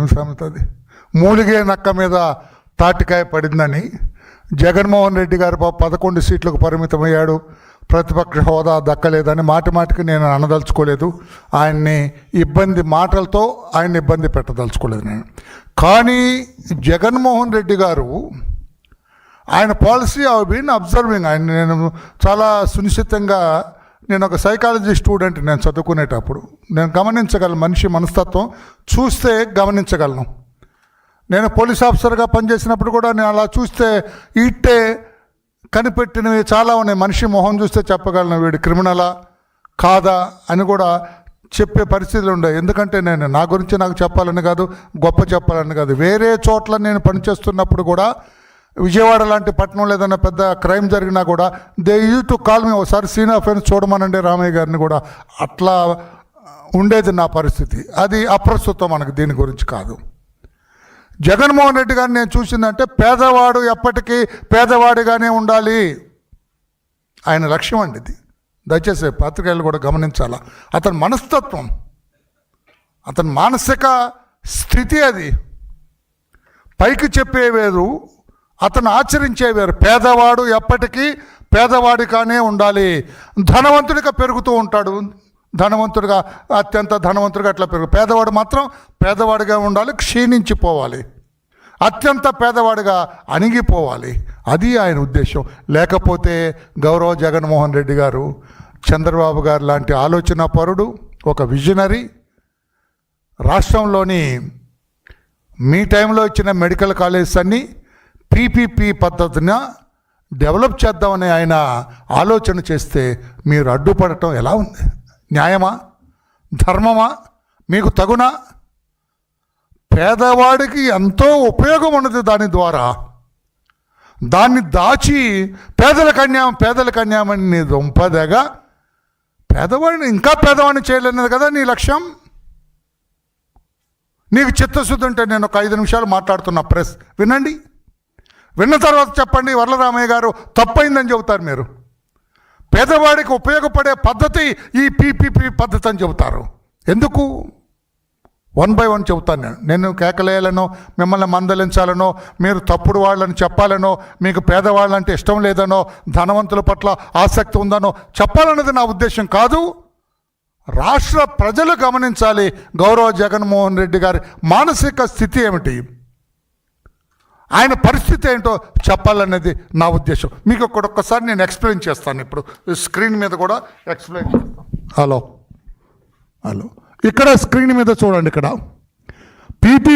ఏం అది మూలిగే నక్క మీద తాటికాయ పడిందని జగన్మోహన్ రెడ్డి గారు పదకొండు సీట్లకు పరిమితమయ్యాడు. ప్రతిపక్ష హోదా దక్కలేదని మాటి మాటికి నేను అనదలుచుకోలేదు. ఆయన్ని ఇబ్బంది మాటలతో ఆయన్ని ఇబ్బంది పెట్టదలుచుకోలేదు నేను. కానీ జగన్మోహన్ రెడ్డి గారు ఆయన పాలసీ ఐ బీన్ అబ్జర్వింగ్. ఆయన నేను చాలా సునిశ్చితంగా నేను ఒక సైకాలజీ స్టూడెంట్ నేను చదువుకునేటప్పుడు. నేను గమనించగలను మనిషి మనస్తత్వం చూస్తే గమనించగలను. నేను పోలీస్ ఆఫీసర్గా పనిచేసినప్పుడు కూడా నేను అలా చూస్తే ఇట్టే కనిపెట్టినవి చాలా ఉన్నాయి. మనిషి మొహం చూస్తే చెప్పగలను వీడు క్రిమినలా కాదా అని కూడా చెప్పే పరిస్థితులు ఉండే. ఎందుకంటే నేను నా గురించి నాకు చెప్పాలని కాదు గొప్ప చెప్పాలని కాదు. వేరే చోట్ల నేను పనిచేస్తున్నప్పుడు కూడా విజయవాడ లాంటి పట్టణంలో ఏదైనా పెద్ద క్రైమ్ జరిగినా కూడా they use to call me ఒకసారి సీన్ ఆఫెన్స్ చూడమనండి రామయ్య గారిని కూడా. అట్లా ఉండేది నా పరిస్థితి. అది అప్రస్తుతం మనకు దీని గురించి కాదు. జగన్మోహన్ రెడ్డి గారిని నేను చూసిందంటే పేదవాడు ఎప్పటికీ పేదవాడిగానే ఉండాలి. ఆయన లక్ష్యం అండి ఇది. దయచేసి పాత్రికేయులు కూడా గమనించాలా. అతని మనస్తత్వం అతని మానసిక స్థితి అది. పైకి చెప్పే వేరు అతను ఆచరించేవారు. పేదవాడు ఎప్పటికీ పేదవాడిగానే ఉండాలి. ధనవంతుడిగా పెరుగుతూ ఉంటాడు. ధనవంతుడిగా అత్యంత ధనవంతుడిగా అట్లా పెరుగు. పేదవాడు మాత్రం పేదవాడిగా ఉండాలి క్షీణించిపోవాలి. అత్యంత పేదవాడిగా అణిగిపోవాలి. అది ఆయన ఉద్దేశం. లేకపోతే గౌరవ జగన్మోహన్ రెడ్డి గారు చంద్రబాబు గారు లాంటి ఆలోచన పరుడు ఒక విజనరీ రాష్ట్రంలోని మీ టైంలో ఇచ్చిన మెడికల్ కాలేజెస్ అన్నీ పీపీపీ పద్ధతిన డెవలప్ చేద్దామని ఆయన ఆలోచన చేస్తే మీరు అడ్డుపడటం ఎలా ఉంది? న్యాయమా? ధర్మమా? మీకు తగునా? పేదవాడికి ఎంతో ఉపయోగం ఉన్నది దాని ద్వారా. దాన్ని దాచి పేదల కన్యాం పేదల కన్యామని దొంపదగా పేదవాడిని ఇంకా పేదవాడిని చేయలేనిది కదా నీ లక్ష్యం? నీకు చిత్తశుద్ధి ఉంటే నేను ఒక ఐదు నిమిషాలు మాట్లాడుతున్నా ప్రెస్ వినండి. విన్న తర్వాత చెప్పండి వరలరామయ్య గారు తప్పైందని చెబుతారు మీరు. పేదవాడికి ఉపయోగపడే పద్ధతి ఈ పీపీపీ పద్ధతి అని చెబుతారు. ఎందుకు? వన్ బై వన్ చెబుతాను నేను. నేను కేకలేయాలనో మిమ్మల్ని మందలించాలనో మీరు తప్పుడు వాళ్ళని చెప్పాలనో మీకు పేదవాళ్ళంటే ఇష్టం లేదనో ధనవంతుల పట్ల ఆసక్తి ఉందనో చెప్పాలన్నది నా ఉద్దేశం కాదు. రాష్ట్ర ప్రజలు గమనించాలి గౌరవ జగన్మోహన్ రెడ్డి గారి మానసిక స్థితి ఏమిటి? ఆయన పరిస్థితి ఏంటో చెప్పాలనేది నా ఉద్దేశం. మీకు ఒక్కసారి నేను ఎక్స్ప్లెయిన్ చేస్తాను ఇప్పుడు. స్క్రీన్ మీద కూడా ఎక్స్ప్లెయిన్ చేస్తాను హలో. హలో. ఇక్కడ స్క్రీన్ మీద చూడండి ఇక్కడ.